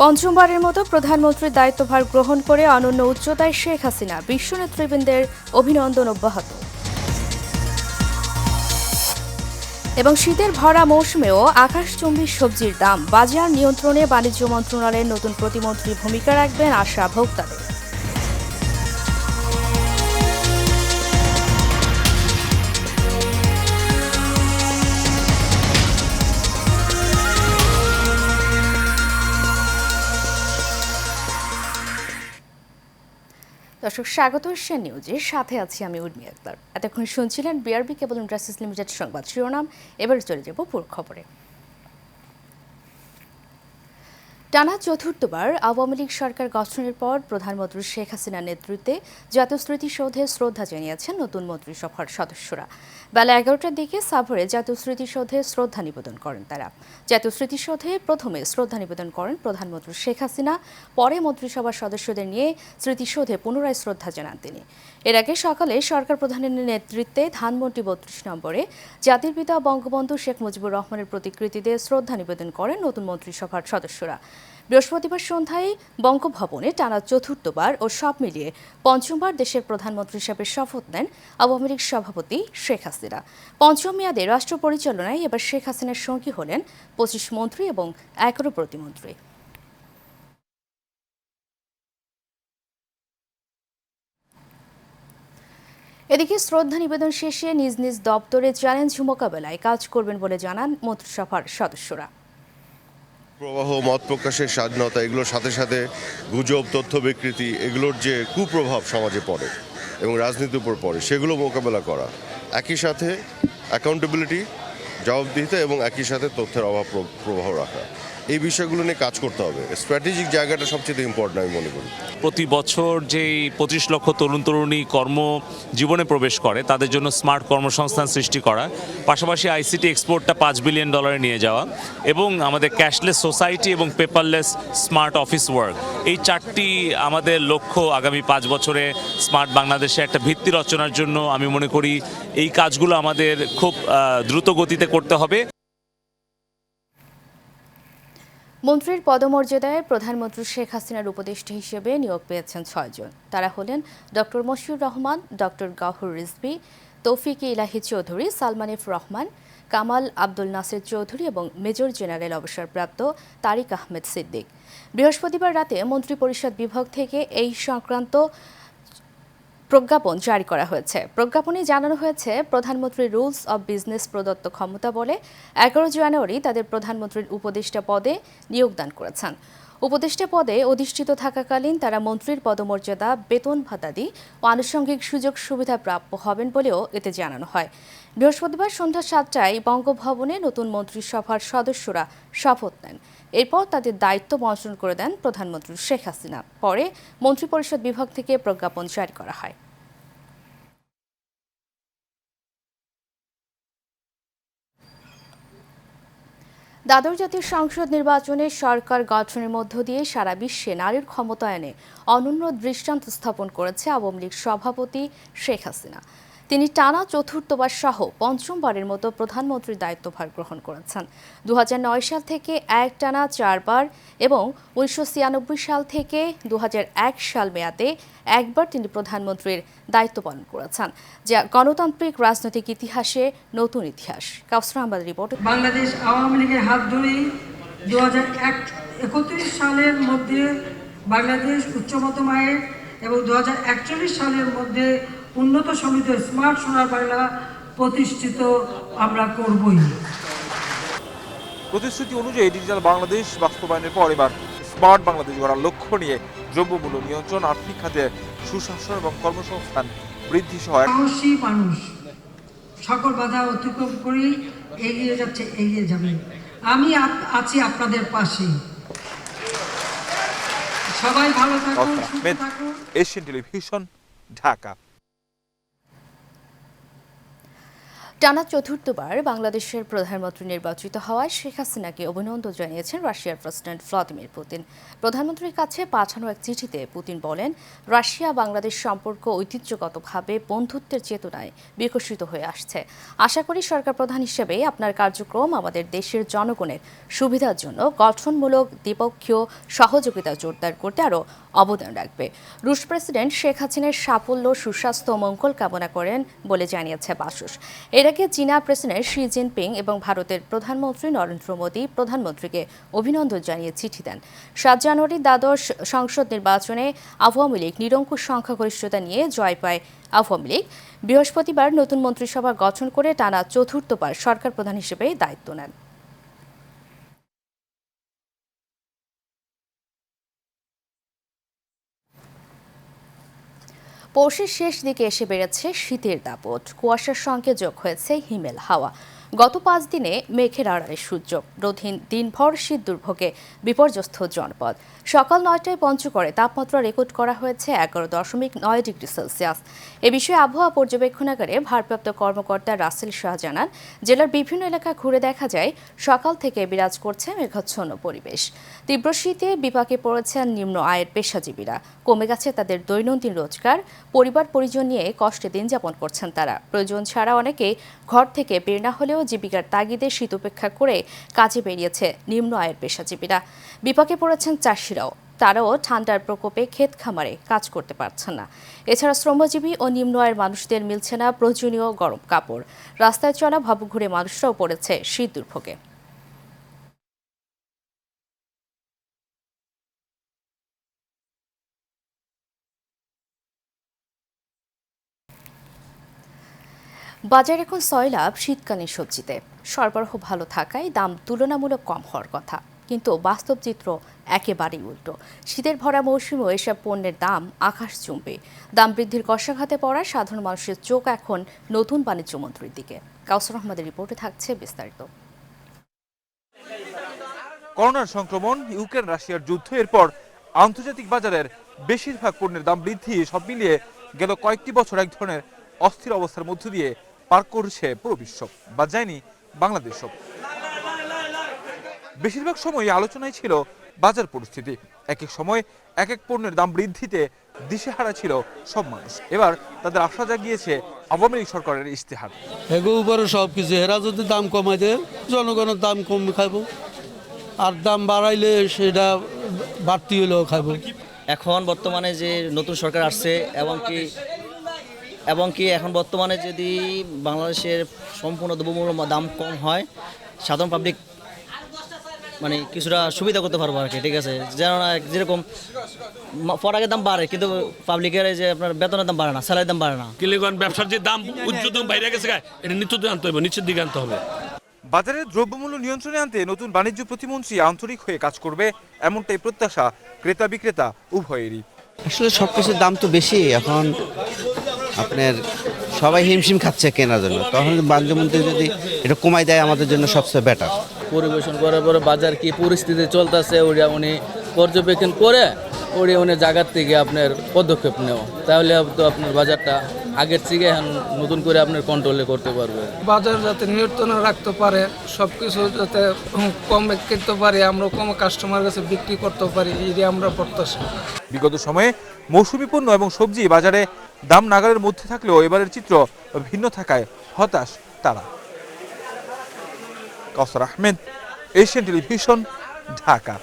পঞ্চমবারের মতো প্রধানমন্ত্রীর দায়িত্বভার গ্রহণ করে অনন্য উচ্চতায় শেখ হাসিনা বিশ্ব নেতৃবৃন্দের অভিনন্দন অব্যাহত। এবং শীতের ভরা মৌসুমেও আকাশচুম্বী সবজির দাম বাজার নিয়ন্ত্রণে বাণিজ্য মন্ত্রণালয়ের নতুন প্রতিমন্ত্রী ভূমিকা রাখবেন আশা ভোক্তাদের। দর্শক, স্বাগত এশিয়া নিউজের সাথে আছি আমি উর্মি আক্তার এতক্ষণ শুনছিলেন বিআরবি কেবল ইন্ডাস্ট্রিজ লিমিটেড সংবাদ শিরোনাম। এবার চলে যাব পুর খবরে। টানা চতুর্থবার আওয়ামী লীগ সরকার গঠনের পর প্রধানমন্ত্রী শেখ হাসিনার নেতৃত্বে জাতীয় স্মৃতিসৌধে শ্রদ্ধা জানিয়েছেন নতুন মন্ত্রিসভার সদস্যরা। বেলা এগারোটার দিকে সাভারে জাতীয় স্মৃতিসৌধে শ্রদ্ধা নিবেদন করেন তারা। জাতীয় স্মৃতিসৌধে প্রথমে শ্রদ্ধা নিবেদন করেন প্রধানমন্ত্রী শেখ হাসিনা, পরে মন্ত্রিসভার সদস্যদের নিয়ে স্মৃতিসৌধে পুনরায় শ্রদ্ধা জানান তিনি। এর আগে সকালে সরকার প্রধানের নেতৃত্বে ধানমন্ডি বত্রিশ নম্বরে জাতির পিতা বঙ্গবন্ধু শেখ মুজিবুর রহমানের প্রতিকৃতিতে শ্রদ্ধা নিবেদন করেন নতুন মন্ত্রিসভার সদস্যরা। বৃহস্পতিবার সন্ধ্যায় বঙ্গভবনে টানা চতুর্থবার ও সব মিলিয়ে পঞ্চমবার দেশের প্রধানমন্ত্রী হিসেবে শপথ নেন আওয়ামী লীগ সভাপতি শেখ হাসিনা। পঞ্চম মেয়াদে রাষ্ট্র পরিচালনায় এবার শেখ হাসিনার সঙ্গী হলেন পঁচিশ মন্ত্রী এবং এগারো প্রতিমন্ত্রী। এদিকে শ্রদ্ধা নিবেদন শেষে নিজ নিজ দপ্তরে চ্যালেঞ্জ মোকাবেলায় কাজ করবেন বলে জানান মন্ত্রিসভার সদস্যরা। প্রবাহ, মত প্রকাশের স্বাধীনতা, এগুলোর সাথে সাথে গুজব, তথ্য বিকৃতি, এগুলোর যে কুপ্রভাব সমাজে পড়ে এবং রাজনীতির উপর পড়ে, সেগুলো মোকাবেলা করা। একই সাথে অ্যাকাউন্টেবিলিটি জবাবদিহিতা এবং একই সাথে তথ্যের অভাব প্র- প্রবাহ রাখা। এই বিষয়গুলো নিয়ে কাজ করতে হবে। স্ট্র্যাটেজিক জায়গাটা সবচেয়ে ইম্পর্টেন্ট আমি মনে করি। প্রতি বছর যেই পঁচিশ লক্ষ তরুণ তরুণী কর্ম জীবনে প্রবেশ করে, তাদের জন্য স্মার্ট কর্মসংস্থান সৃষ্টি করা, পাশাপাশি আইসিটি এক্সপোর্টটা পাঁচ বিলিয়ন ডলারে নিয়ে যাওয়া এবং আমাদের ক্যাশলেস সোসাইটি এবং পেপারলেস স্মার্ট অফিস ওয়ার্ক এই চারটি আমাদের লক্ষ্য আগামী পাঁচ বছরে স্মার্ট বাংলাদেশে একটা ভিত্তি রচনার জন্য আমি মনে করি এই কাজগুলো আমাদের খুব দ্রুত গতিতে করতে হবে। মন্ত্রীর পদমর্যাদায় প্রধানমন্ত্রী শেখ হাসিনার উপদেষ্টা হিসেবে নিয়োগ পেয়েছেন ছয়জন। তারা হলেন ডক্টর মশিউর রহমান, ডক্টর গাহুর রিজভি, তৌফিক ইলাহি চৌধুরী সালমানিফ রহমান, কামাল আব্দুল নাসির চৌধুরী এবং মেজর জেনারেল অবসরপ্রাপ্ত তারিক আহমেদ সিদ্দিক। বৃহস্পতিবার রাতে মন্ত্রিপরিষদ বিভাগ থেকে এই সংক্রান্ত প্রজ্ঞাপন জারি করা হয়েছে। প্রজ্ঞাপনে জানানো হয়েছে প্রধানমন্ত্রীর রুলস অব বিজনেস প্রদত্ত ক্ষমতা বলে এগারো জানুয়ারি তাদের প্রধানমন্ত্রীর উপদেষ্টা পদে নিয়োগদান করেছেন। উপদেষ্টা পদে অধিষ্ঠিত থাকাকালীন তারা মন্ত্রীর পদমর্যাদা, বেতন ভাতাদি ও আনুষঙ্গিক সুযোগ সুবিধা প্রাপ্য হবেন বলেও এতে জানানো হয়। বৃহস্পতিবার সন্ধ্যা সাতটায় বঙ্গভবনে নতুন মন্ত্রিসভার সদস্যরা শপথ নেন। এরপর তাদের দায়িত্ব বন্টন করে দেন প্রধানমন্ত্রী শেখ হাসিনা। পরে মন্ত্রিপরিষদ বিভাগ থেকে প্রজ্ঞাপন জারি করা হয়। দ্বাদশ জাতীয় সংসদ নির্বাচনে সরকার গঠনের মধ্য দিয়ে সারা বিশ্বে নারীর ক্ষমতায়নে অনন্য দৃষ্টান্ত স্থাপন করেছে আওয়ামী লীগ সভাপতি শেখ হাসিনা। তিনি টানা চতুর্থবার সহ পঞ্চমবারের মতো প্রধানমন্ত্রীর দায়িত্বভার গ্রহণ করেছেন। দু হাজার নয় সাল থেকে এক টানা চারবার এবং উনিশশো ছিয়ানব্বই সাল থেকে দু হাজার এক সাল মেয়াদে একবার তিনি প্রধানমন্ত্রীর দায়িত্ব পালন করেছেন, যা গণতান্ত্রিক রাজনৈতিক ইতিহাসে নতুন ইতিহাস। কাউসর আহমদ রিপোর্ট। বাংলাদেশ আওয়ামী লীগের হাত ধরেই দু একত্রিশ সালের মধ্যে বাংলাদেশ উচ্চমতম আয়ের এবং দু সালের মধ্যে উন্নত সমিত স্মার্ট সোনার বাংলা প্রতিষ্ঠিত আমরা করবই। প্রতিশ্রুতি অনুযায়ী ডিজিটাল বাংলাদেশ বাস্তবায়নের পর এবার স্মার্ট বাংলাদেশ গড়ার লক্ষ্য নিয়ে দ্রব্যমূল্য নিয়ন্ত্রণ আর্থিক খাতে সুশাসন এবং কর্মসংস্থান বৃদ্ধি সহ সাহসী মানুষ। সকল বাধা অতিক্রম করেই এগিয়ে যাচ্ছে এগিয়ে যাবে। আমি আছি আপনাদের পাশে। সবাই ভালো থাকুন সুস্থ থাকুন। Asian television Dhaka. টানা চতুর্থবার বাংলাদেশের প্রধানমন্ত্রী নির্বাচিত হওয়ায় শেখ হাসিনাকে অভিনন্দন জানিয়েছেন রাশিয়ার প্রেসিডেন্ট ভ্লাদিমির পুতিন। প্রধানমন্ত্রীর কাছে পাঠানো এক চিঠিতে পুতিন বলেন, রাশিয়া বাংলাদেশ সম্পর্ক ঐতিহ্যগতভাবে বন্ধুত্বের চেতনায় বিকশিত হয়ে আসছে। আশা করি সরকার প্রধান হিসেবে আপনার কার্যক্রম আমাদের দেশের জনগণের সুবিধার জন্য গঠনমূলক, দ্বিপক্ষীয় সহযোগিতা জোরদার করতে আরও অবদান রাখবে। রুশ প্রেসিডেন্ট শেখ হাসিনার সাফল্য, সুস্বাস্থ্য মঙ্গল কামনা করেন বলে জানিয়েছে বাসুস। এর আগে চীনা প্রেসিডেন্ট শি জিনপিং এবং ভারতের প্রধানমন্ত্রী নরেন্দ্র মোদী প্রধানমন্ত্রীকে অভিনন্দন জানিয়ে চিঠি দেন। সাত জানুয়ারি দ্বাদশ সংসদ নির্বাচনে আওয়ামী লীগ নিরঙ্কুশ সংখ্যাগরিষ্ঠতা নিয়ে জয় পায় আওয়ামী লীগ। বৃহস্পতিবার নতুন মন্ত্রিসভা গঠন করে টানা চতুর্থবার সরকার প্রধান হিসেবে দায়িত্ব নেন। পৌষের শেষ দিকে এসে বেড়েছে শীতের দাপট। কুয়াশার সঙ্গে যোগ হয়েছে হিমেল হাওয়া। গত পাঁচ দিনে মেঘের আড়ালে সূর্য, রোধীন দিনভর শীত দুর্ভোগে বিপর্যস্ত জনপদ। সকাল নয়টায় পঞ্চগড়ে তাপমাত্রা রেকর্ড করা হয়েছে এগারো দশমিক নয় ডিগ্রি সেলসিয়াস। এ বিষয়ে আবহাওয়া পর্যবেক্ষণাগারে ভারপ্রাপ্ত কর্মকর্তা রাসেল শাহ জানান, জেলার বিভিন্ন এলাকা ঘুরে দেখা যায়, সকাল থেকে বিরাজ করছে মেঘাচ্ছন্ন পরিবেশ। তীব্র শীতে বিপাকে পড়েছেন নিম্ন আয়ের পেশাজীবীরা। কমে গেছে তাদের দৈনন্দিন রোজগার পরিবার পরিজন নিয়ে কষ্টে দিন যাপন করছেন তারা। প্রয়োজন ছাড়া অনেকে ঘর থেকে বের না হলেও জীবিকার তাগিদে শীত উপেক্ষা করে কাজে বেরিয়েছে নিম্ন আয়ের পেশাজীবীরা। বিপাকে পড়েছেন চাষিরাও। তারাও ঠান্ডার প্রকোপে ক্ষেত খামারে কাজ করতে পারছেন না। এছাড়া শ্রমজীবী ও নিম্ন আয়ের মানুষদের মিলছে না প্রয়োজনীয় গরম কাপড়। রাস্তায় চলা ভাবুঘুরে মানুষরাও পড়েছে শীত দুর্ভোগে। বাজার এখন ছয় লাভ শীতকালীন সবজিতে। সরবরাহ ভালো থাকায় দাম তুলনামূলক কম হওয়ার কথা। কিন্তু বাস্তব চিত্র একেবারেই উল্টো। শীতের ভরা মৌসুমেও এসব পণ্যের দাম আকাশ চুম্বে। দাম বৃদ্ধির কষাঘাতে পড়া সাধারণ মানুষের চোখ এখন নতুন বাণিজ্য মন্ত্রীর দিকে। কাউসর আহমদের রিপোর্টে থাকছে বিস্তারিত। করোনার সংক্রমণ, ইউক্রেন, রাশিয়ার যুদ্ধ, এরপর আন্তর্জাতিক বাজারের বেশিরভাগ পণ্যের দাম বৃদ্ধি, সব মিলিয়ে গেল কয়েকটি বছর এক ধরনের অস্থির অবস্থার মধ্য দিয়ে পার করছে পুরো বিশ্ব বা যায়নি বাংলাদেশও বেশিরভাগ সময় আলোচনায় ছিল বাজার পরিস্থিতি। এক এক সময় এক এক পণ্যের দাম বৃদ্ধিতে দিশেহারা ছিল সব মানুষ। এবার তাদের আশা জাগিয়েছে আওয়ামী লীগ সরকারের ইশতেহার। এগো উপরে সব কিছু এরা যদি দাম কমাই দেয় জনগণের দাম কম খাইব। আর দাম বাড়াইলে সেটা বাড়তি হলেও খাইব। এখন বর্তমানে যে নতুন সরকার আসছে এবং কি এবং কি এখন বর্তমানে যদি বাংলাদেশের সম্পূর্ণ দ্রব্যমূল্য দাম কম হয় সাধারণ পাবলিক মানে কিছুটা সুবিধা করতে পারব আর কি ঠিক আছে? যেন না যেরকম পরাগের দাম বাড়ে কিন্তু পাবলিকের যে আপনার বেতনের দাম বাড়ে না স্যালারির দাম বাড়ে না। কিলিগন ব্যবসার যে দাম উচ্চতম বাইরে গেছে এটা নিত্য আনতে হবে নিচের দিকে আনতে হবে। বাজারে দ্রব্যমূল্য নিয়ন্ত্রণে আনতে নতুন বাণিজ্য প্রতিমন্ত্রী আন্তরিক হয়ে কাজ করবে এমনটাই প্রত্যাশা ক্রেতা বিক্রেতা উভয়েরই। আসলে সব কিছুর দাম তো বেশি এখন আপনার সবাই হিমশিম খাচ্ছে কেনার জন্য। তখন বাণিজ্যমন্ত্রী যদি এটা কমাই দেয় আমাদের জন্য সবচেয়ে বেটার পরিবেশন করার পরে বাজার কি পরিস্থিতি চলতেছে ওটা উনি পর্যবেক্ষণ করে ওটা উনি জায়গার থেকে আপনার পদক্ষেপ নেওয়া। তাহলে তো আপনার বাজারটা আগের থেকে এখন নতুন করে আপনার কন্ট্রোলে করতে পারবে। বাজার যাতে নিয়ন্ত্রণে রাখতে পারে সব কিছু যাতে কমে কিনতে পারি আমরা কম কাস্টমার কাছে বিক্রি করতে পারি এই আমরা প্রত্যাশা। বিগত সময়ে মৌসুমি পণ্য এবং সবজি বাজারে দাম নাগালের মধ্যে থাকলেও এবারের চিত্র ভিন্ন থাকায় হতাশ তারা। Kawsar Ahmed, Asian television, Dhaka.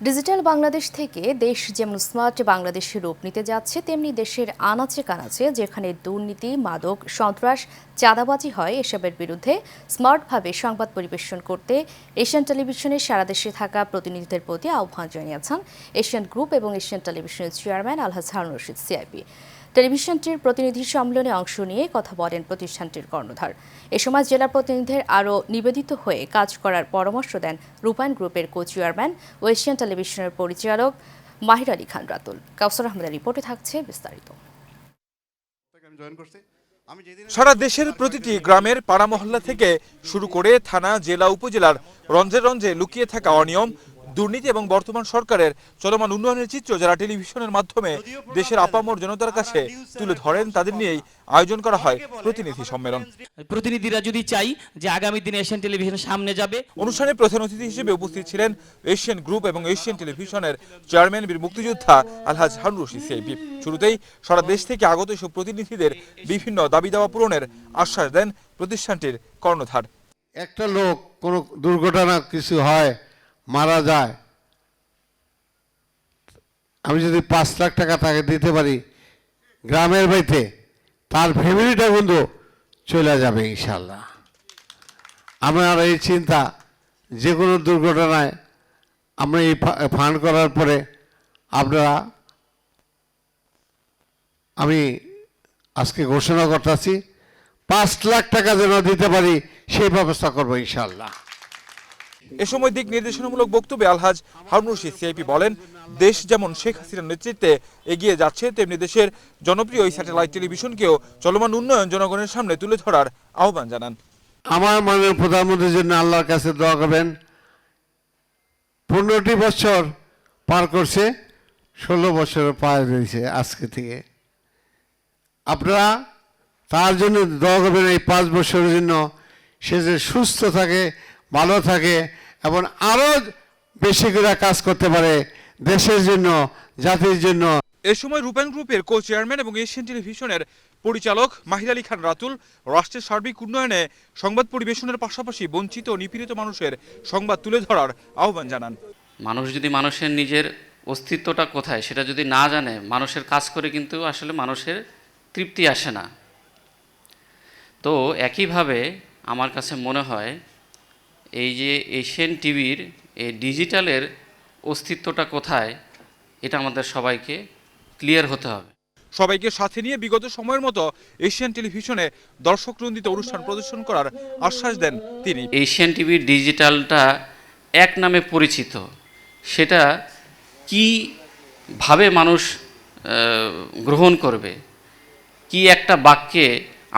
Digital Bangladesh থেকে দেশ যেমন স্মার্ট বাংলাদেশের রূপ নিতে যাচ্ছে, তেমনি দেশের আনাচে কানাচে যেখানে দুর্নীতি, মাদক, সন্ত্রাস, চাঁদাবাজি হয়, এসবের বিরুদ্ধে স্মার্টভাবে সংবাদ পরিবেশন করতে এশিয়ান টেলিভিশনে সারা দেশে থাকা প্রতিনিধিদের প্রতি আহ্বান জানিয়েছেন এশিয়ান গ্রুপ এবং এশিয়ান টেলিভিশনের চেয়ারম্যান আলহাজ হারুন রশিদ সিআইপি টেলিভিশনটির প্রতিনিধি সম্মেলনে অংশ নিয়ে কথা বলেন প্রতিষ্ঠানটির কর্ণধার। এ সময় জেলা প্রতিনিধিদের আরও নিবেদিত হয়ে কাজ করার পরামর্শ দেন রূপায়ণ গ্রুপের কো চেয়ারম্যান ও এশিয়ান টেলিভিশনের পরিচালক মাহির আলী খান রাতুল। কাউসার আহমেদের রিপোর্টে থাকছে বিস্তারিত। সারা দেশের প্রতিটি গ্রামের পাড়া মহল্লা থেকে শুরু করে থানা, জেলা, উপজেলার রঞ্জে রঞ্জে লুকিয়ে থাকা অনিয়ম দুর্নীতি এবং বর্তমান সরকারের চলমান উন্নয়নের চিত্র যারা টেলিভিশনের মাধ্যমে দেশের আপামর জনতার কাছে তুলে ধরেন তাদের নিয়েই আয়োজন করা হয় প্রতিনিধি সম্মেলন। প্রতিনিধিরা যদি চাই যে আগামী দিনে এশিয়ান টেলিভিশন সামনে যাবে। অনুষ্ঠানে প্রধান অতিথি হিসেবে উপস্থিত ছিলেন এশিয়ান গ্রুপ এবং এশিয়ান টেলিভিশনের চেয়ারম্যান বীর মুক্তিযোদ্ধা আলহাজ হারুন রশিদ সিআইপি শুরুতেই সারা দেশ থেকে আগত এসব প্রতিনিধিদের বিভিন্ন দাবি দাওয়া পূরণের আশ্বাস দেন প্রতিষ্ঠানটির কর্ণধার। একটা লোক কোনো দুর্ঘটনা কিছু হয় মারা যায়। আমি যদি পাঁচ লাখ টাকা তাকে দিতে পারি গ্রামের বাড়িতে, তার ফ্যামিলিটা কিন্তু চলে যাবে ইনশাল্লাহ আমার এই চিন্তা যে কোনো দুর্ঘটনায় আমরা এই ফান্ড করার পরে আপনারা, আমি আজকে ঘোষণা করতেছি, পাঁচ লাখ টাকা যেন দিতে পারি সেই ব্যবস্থা করব ইনশাল্লাহ এ সময় দিক নির্দেশনামূলক বক্তব্যে আলহাজ হারুন রশিদ, সিআইপি বলেন, দেশ যেমন শেখ হাসিনার নেতৃত্বে এগিয়ে যাচ্ছে, তেমনি দেশের জনপ্রিয় এই স্যাটেলাইট টেলিভিশনকেও চলমান উন্নয়ন জনগণের সামনে তুলে ধরার আহ্বান জানান। আমার মাননীয় প্রধানমন্ত্রীর জন্য আল্লাহর কাছে দোয়া করবেন। পনেরোটি বছর পার করছে, ষোলো বছর পার রয়েছে আজকে থেকে। আপনারা তার জন্য দোয়া করবেন এই পাঁচ বছরের জন্য সে যে সুস্থ থাকে ভালো থাকে এবং আরও বেশি করে কাজ করতে পারে দেশের জন্য জাতির জন্য। এ সময় রূপায়ণ গ্রুপের কো চেয়ারম্যান এবং এশিয়ান টেলিভিশনের পরিচালক মাহির আলী খান রাতুল রাষ্ট্রের সার্বিক উন্নয়নে সংবাদ পরিবেশনের পাশাপাশি বঞ্চিত ও নিপীড়িত মানুষের সংবাদ তুলে ধরার আহ্বান জানান। মানুষ যদি মানুষের নিজের অস্তিত্বটা কোথায় সেটা যদি না জানে মানুষের কাজ করে কিন্তু আসলে মানুষের তৃপ্তি আসে না। তো একইভাবে আমার কাছে মনে হয় এই যে এশিয়ান টিভির এই ডিজিটালের অস্তিত্বটা কোথায় এটা আমাদের সবাইকে ক্লিয়ার হতে হবে। সবাইকে সাথে নিয়ে বিগত সময়ের মতো এশিয়ান টেলিভিশনে দর্শক রঞ্জিত অনুষ্ঠান প্রদর্শন করার আশ্বাস দেন তিনি। এশিয়ান টিভির ডিজিটালটা এক নামে পরিচিত। সেটা কীভাবে মানুষ গ্রহণ করবে কি একটা বাক্যে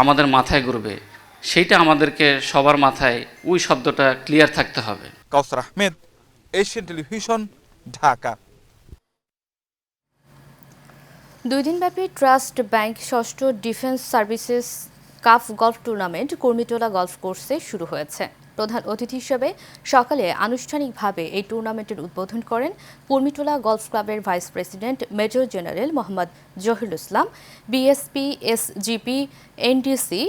আমাদের মাথায় ঘুরবে সেইটা আমাদেরকে সবার মাথায় ওই শব্দটা ক্লিয়ার থাকতে হবে। Kawsar Ahmed Asian television Dhaka. দুই দিনব্যাপী ট্রাস্ট ব্যাংক ষষ্ঠ defence services cup golf tournament Kurmitola golf কোর্সে শুরু হয়েছে। প্রধান অতিথি হিসেবে সকালে আনুষ্ঠানিকভাবে এই টুর্নামেন্টের উদ্বোধন করেন কুর্মিটোলা গলফ ক্লাবের vice president major general Mohammad Zahirul Islam BSP SGP NDC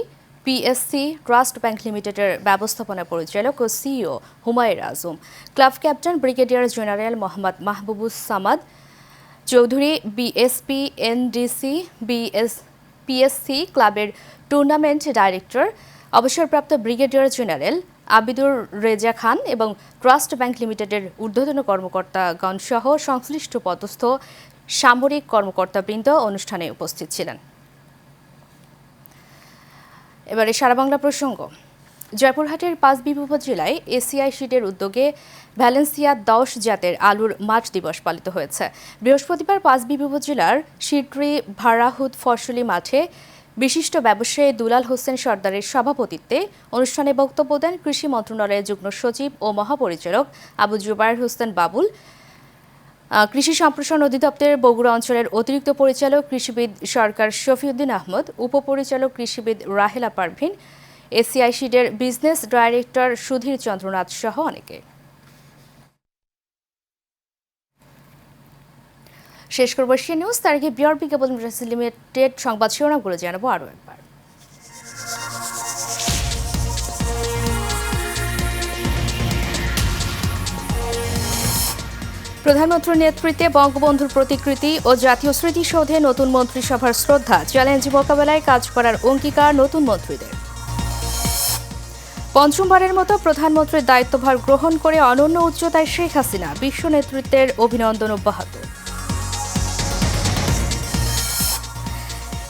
PSC trust bank লিমিটেডের ব্যবস্থাপনা পরিচালক ও CEO Humayun Azam. Club captain brigadier general Mohammad Mahbubus Samad, Chowdhury BSP, NDC, BS, PSC ক্লাবের টুর্নামেন্ট ডাইরেক্টর, অবসরপ্রাপ্ত brigadier general Abidur Reza Khan এবং trust bank লিমিটেডের ঊর্ধ্বতন কর্মকর্তাগণ সহ সংশ্লিষ্ট পদস্থ সামরিক কর্মকর্তাবৃন্দ অনুষ্ঠানে উপস্থিত ছিলেন। এবারে সারা বাংলা প্রসঙ্গ। জয়পুরহাটের পাঁচবিবি উপজেলায় এসিআই শিটের উদ্যোগে ভ্যালেন্সিয়া দশ জাতের আলুর মাঠ দিবস পালিত হয়েছে। বৃহস্পতিবার পাঁচবিবি উপজেলার শিটরি ভারাহুদ ফসলি মাঠে বিশিষ্ট ব্যবসায়ী দুলাল হোসেন সর্দারের সভাপতিত্বে অনুষ্ঠানে বক্তব্য দেন কৃষি মন্ত্রণালয়ের যুগ্ম সচিব ও মহাপরিচালক আবু জুবায়ের হোসেন বাবুল। কৃষি সম্প্রসারণ অধিদপ্তরের বগুড়া অঞ্চলের অতিরিক্ত পরিচালক কৃষিবিদ সরকার শফিউদ্দিন আহমদ, উপপরিচালক কৃষিবিদ রাহেলা পারভিন এসিআই শিডের বিজনেস ডাইরেক্টর সুধীর চন্দ্রনাথ সহ অনেকে। শেষ করব সে নিউজ, তার আগে বিআরবি কেবল লিমিটেড সংবাদ শিরোনামগুলো জানাব আরও একবার। প্রধানমন্ত্রীর নেতৃত্বে বঙ্গবন্ধুর প্রতিকৃতি ও জাতীয় স্মৃতিসৌধে নতুন মন্ত্রিসভার শ্রদ্ধা। চ্যালেঞ্জ মোকাবেলায় কাজ করার অঙ্গীকার নতুন মন্ত্রীদের। পঞ্চমবারের মতো প্রধানমন্ত্রীর দায়িত্বভার গ্রহণ করে অনন্য উচ্চতায় শেখ হাসিনা, বিশ্ব নেতৃত্বের অভিনন্দন অব্যাহত।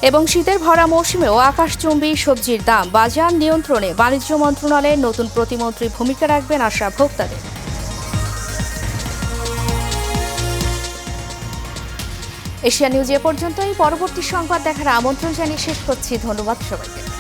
এবং শীতের ভরা মৌসুমেও আকাশচুম্বী সবজির দাম বাজার নিয়ন্ত্রণে বাণিজ্য মন্ত্রণালয়ের নতুন প্রতিমন্ত্রী ভূমিকা রাখবেন আশা ভোক্তাদের। এশিয়া নিউজ এ পর্যন্তই। পরবর্তী সংবাদ দেখার আমন্ত্রণ জানিয়ে শেষ করছি। ধন্যবাদ সবাইকে।